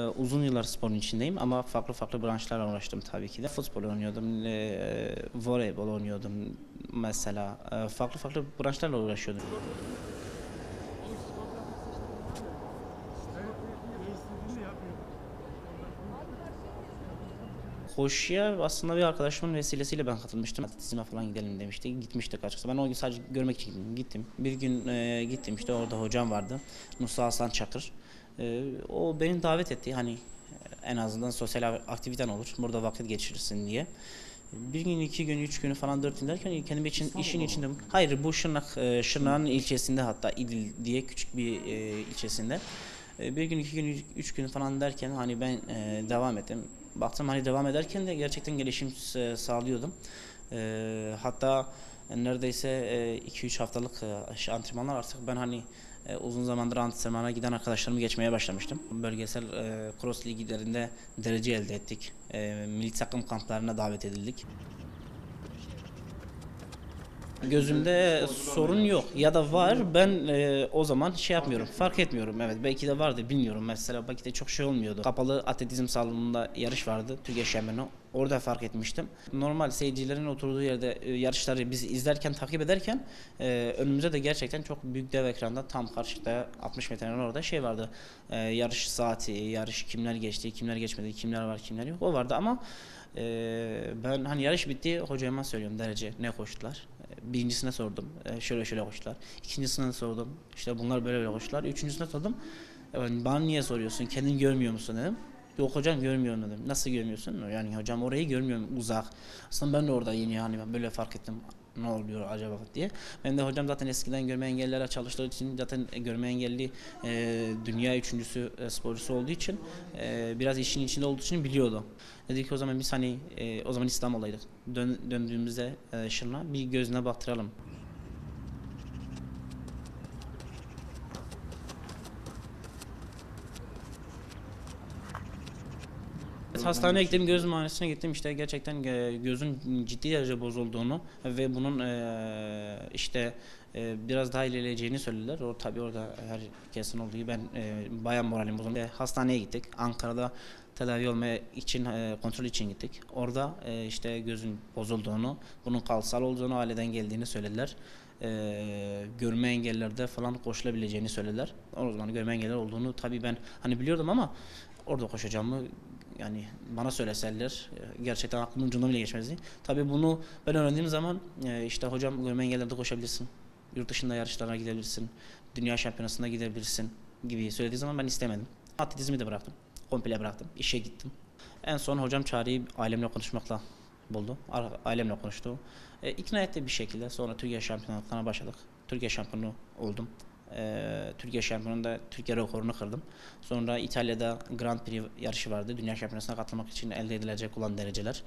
Ee, Uzun yıllar sporun içindeyim ama farklı farklı branşlarla uğraştım tabii ki de. Futbol oynuyordum, e, voleybol oynuyordum mesela. E, Farklı farklı branşlarla uğraşıyordum. Koşuya aslında bir arkadaşımın vesilesiyle ben katılmıştım. Atletizme falan gidelim demişti. Gitmiştik açıkçası. Ben o gün sadece görmek için gittim. Bir gün e, gittim işte orada hocam vardı. Musa Hasan Çakır. E, o beni davet etti. Hani en azından sosyal aktiviten olur. Burada vakit geçirirsin diye. Bir gün, iki gün, üç günü falan dört gün derken kendim için işin içinde. Hayır bu Şırnak, e, Şırnak'ın ilçesinde hatta İdil diye küçük bir e, ilçesinde. E, Bir gün, iki gün, üç gün falan derken hani ben e, devam ettim. Baktım hani devam ederken de gerçekten gelişim sağlıyordum. E, hatta neredeyse 2-3 haftalık antrenmanlar artık ben hani e, uzun zamandır antrenmana giden arkadaşlarımı geçmeye başlamıştım. Bölgesel e, cross liglerinde derece elde ettik. E, milli takım kamplarına davet edildik. Gözümde sorun yok. Ya da var. Ben e, o zaman şey yapmıyorum. Fark etmiyorum. Evet belki de vardı. Bilmiyorum. Mesela belki de çok şey olmuyordu. Kapalı atletizm salonunda yarış vardı. Türkiye şampiyonu. Orada fark etmiştim. Normal seyircilerin oturduğu yerde e, yarışları biz izlerken takip ederken e, önümüze de gerçekten çok büyük dev ekranda tam karşıda 60 metrenin orada şey vardı. E, yarış saati yarış kimler geçti kimler geçmedi kimler var kimler yok. O vardı ama ee, ben hani yarış bitti hocama söylüyorum derece ne koştular. Birincisine sordum ee, şöyle şöyle koştular. İkincisine sordum işte bunlar böyle böyle koştular. Üçüncüsüne sordum "Evet, bana niye soruyorsun kendin görmüyor musun dedim. Yok hocam görmüyorum dedim. Nasıl görmüyorsun? Yani hocam orayı görmüyorum uzak. Aslında ben de orada yeni yani böyle fark ettim ne oluyor acaba diye. Ben de hocam zaten eskiden görme engellilere çalıştığı için zaten görme engelli e, dünya üçüncüsü e, sporcusu olduğu için e, biraz işin içinde olduğu için biliyordu. Dedik ki o zaman biz hani e, o zaman İstanbul'daydık. Dön, döndüğümüzde e, Şırnak'a bir gözüne baktıralım. Hastaneye gittim, göz muayenesine gittim. İşte gerçekten e, gözün ciddi derece bozulduğunu ve bunun e, işte e, biraz daha ilerleyeceğini söylediler. O tabii orada herkesin olduğu gibi ben bayağı moralim bozuldu. Hastaneye gittik. Ankara'da tedavi olmaya için kontrol için gittik. Orada işte gözün bozulduğunu, bunun kalsal olduğunu, aileden geldiğini söylediler. E, görme engellerde falan koşulabileceğini söylediler. O zaman görme engelleri olduğunu tabii ben hani biliyordum ama orada koşacağımı yani bana söyleseler e, gerçekten aklımın ucundan bile geçmezdi. Tabii bunu ben öğrendiğim zaman e, işte hocam görme engellerde koşabilirsin. Yurt dışında yarışlara gidebilirsin. Dünya şampiyonasına gidebilirsin gibi söylediği zaman ben istemedim. Atletizmi de bıraktım. Komple bıraktım. İşe gittim. En son hocam çareyi ailemle konuşmakla buldu. Ailemle konuştu. E, ikna etti bir şekilde. Sonra Türkiye şampiyonluklarına başladık. Türkiye şampiyonu oldum. Ee, Türkiye şampiyonunda Türkiye rekorunu kırdım. Sonra İtalya'da Grand Prix yarışı vardı. Dünya şampiyonasına katılmak için elde edilecek olan dereceler.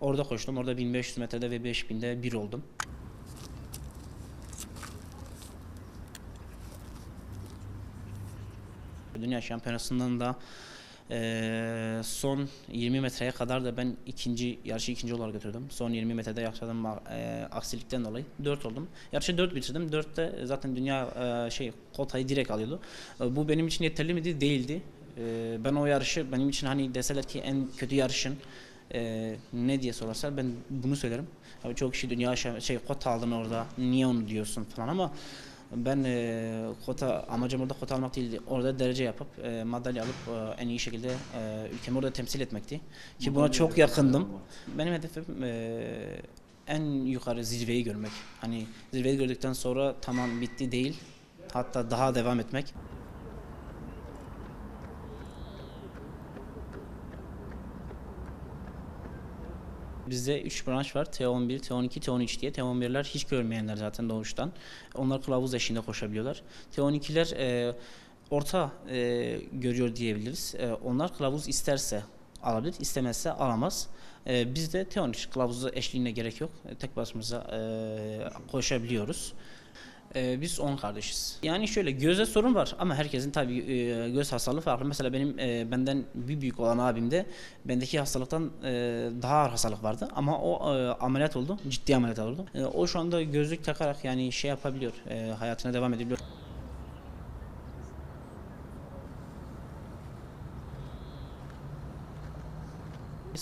Orada koştum. Orada 1500 metrede ve 5000'de bir oldum. Dünya şampiyonasından da eee, son 20 metreye kadar da ben ikinci yarışı ikinci olarak götürdüm. Son 20 metrede yaşadığım eee, aksilikten dolayı 4 oldum. Yarışı 4 bitirdim. 4'te zaten dünya eee, şey kotayı direkt alıyordu. E, bu benim için yeterli miydi? Değildi. E, ben o yarışı benim için hani deseler ki en kötü yarışın eee, ne diye sorarsa ben bunu söylerim. Abi çok kişi dünya şey kota aldın orada niye onu diyorsun falan ama ben e, kota amacım orada kota almak değildi. Orada derece yapıp e, madalya alıp e, en iyi şekilde e, ülkemi orada temsil etmekti. Ki buna çok yakındım. Benim hedefim e, en yukarı zirveyi görmek. Hani zirveyi gördükten sonra tamam bitti değil. Hatta daha devam etmek. Bizde 3 branş var. T11, T12, T13 diye. T11'ler hiç görmeyenler zaten doğuştan. Onlar kılavuz eşliğinde koşabiliyorlar. T12'ler e, orta e, görüyor diyebiliriz. E, onlar kılavuz isterse alabilir, istemezse alamaz. E, bizde T13 kılavuzu eşliğine gerek yok. E, tek başımıza e, koşabiliyoruz. Ee, biz 10 kardeşiz. Yani şöyle göze sorun var ama herkesin tabii e, göz hastalığı farklı. Mesela benim e, benden bir büyük olan abimde bendeki hastalıktan e, daha ağır hastalık vardı ama o e, ameliyat oldu. Ciddi ameliyat oldu. E, o şu anda gözlük takarak yani şey yapabiliyor. e, hayatına devam edebiliyor.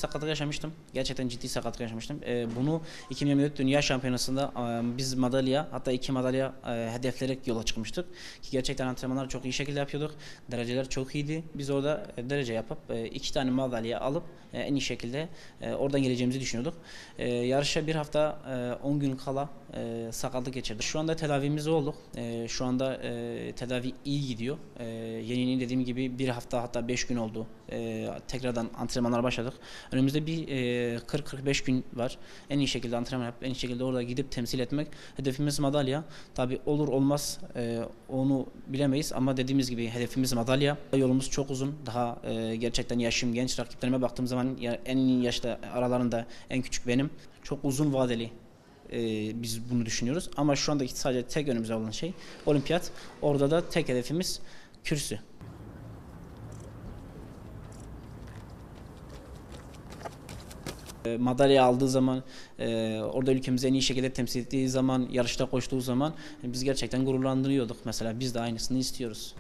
Sakatlık yaşamıştım. Gerçekten ciddi sakatlık yaşamıştım. Ee, bunu 2024 Dünya Şampiyonası'nda e, biz madalya hatta iki madalya e, hedefleyerek yola çıkmıştık. Ki gerçekten antrenmanlar çok iyi şekilde yapıyorduk. Dereceler çok iyiydi. Biz orada e, derece yapıp e, iki tane madalya alıp e, en iyi şekilde e, oradan geleceğimizi düşünüyorduk. E, yarışa bir hafta 10 gün kala e, sakatlık geçirdik. Şu anda tedavimiz olduk. E, şu anda e, tedavi iyi gidiyor. E, yeni dediğim gibi bir hafta hatta 5 gün oldu. E, tekrardan antrenmanlara başladık. Önümüzde bir e, 40-45 gün var. En iyi şekilde antrenman yapıp en iyi şekilde orada gidip temsil etmek. Hedefimiz madalya. Tabi olur olmaz e, onu bilemeyiz ama dediğimiz gibi hedefimiz madalya. Yolumuz çok uzun. Daha e, gerçekten yaşım genç. Rakiplerime baktığım zaman en yaşta aralarında en küçük benim. Çok uzun vadeli e, biz bunu düşünüyoruz. Ama şu andaki sadece tek önümüzde olan şey olimpiyat. Orada da tek hedefimiz kürsü. Madalya aldığı zaman, e, orada ülkemizi en iyi şekilde temsil ettiği zaman, yarışta koştuğu zaman biz gerçekten gururlandırıyorduk. Mesela biz de aynısını istiyoruz.